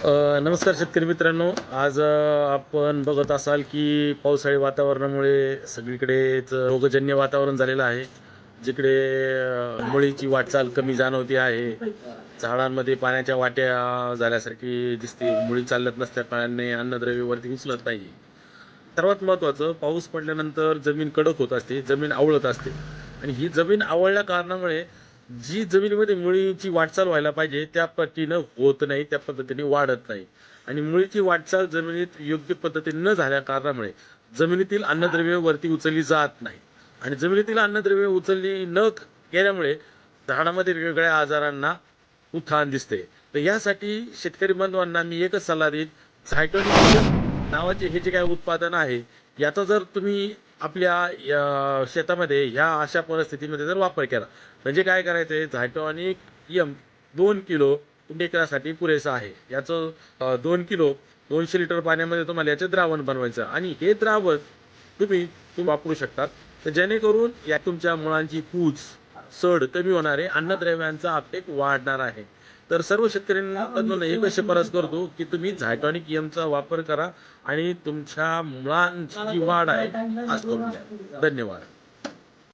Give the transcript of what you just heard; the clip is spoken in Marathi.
नमस्कार शेतकरी मित्रांनो. आज आपण बघत असाल की पावसाळी वातावरणामुळे सगळीकडेच रोगजन्य वातावरण झालेलं आहे. जिकडे मुळीची वाटचाल कमी जाणवती आहे. झाडांमध्ये पाण्याच्या वाट्या झाल्यासारखी दिसते. मुळी चालत नसत्या पाण्याने अन्नद्रव्य वरती उचलत नाही. सर्वात महत्त्वाचं पाऊस पडल्यानंतर जमीन कडक होत असते जमीन आवळत असते. आणि ही जमीन आवळल्या कारणामुळे जी जमिनीमध्ये मुळीची वाटचाल व्हायला पाहिजे त्या पद्धतीनं होत नाही त्या पद्धतीने वाढत नाही. आणि मुळीची वाटचाल जमिनीत योग्य पद्धतीने न झाल्या कारणामुळे जमिनीतील अन्नद्रव्य वरती उचलली जात नाही. आणि जमिनीतील अन्नद्रव्य उचलली न केल्यामुळे झाडामध्ये वेगवेगळ्या आजारांना उत्थान दिसते. तर यासाठी शेतकरी बांधवांना मी एकच सल्ला देईन झायटोनिक नावाचे हे जे काय उत्पादन आहे याचा जर तुम्ही आपल्या या शेतामध्ये ह्या अशा परिस्थितीमध्ये जर वापर केला म्हणजे काय करायचं आहे झायटॉनिक यम दोन किलो एकरासाठी पुरेसा आहे. याचं दोन किलो दोनशे लिटर पाण्यामध्ये तुम्हाला याचे द्रावण बनवायचं आणि हे द्रावण तुम्ही तुम्ही वापरू शकतात तर जेणेकरून या तुमच्या मुळांची पूज सड कमी होणार आहे. अन्नद्रव्यांचा अपटेक वाढणार आहे. तर सर्व शेतकऱ्यांना एकच शिफारस करतो की तुम्ही झायटॉनिक यमचा वापर करा आणि तुमच्या मुळांची जी वाढ आहे. आज करून धन्यवाद.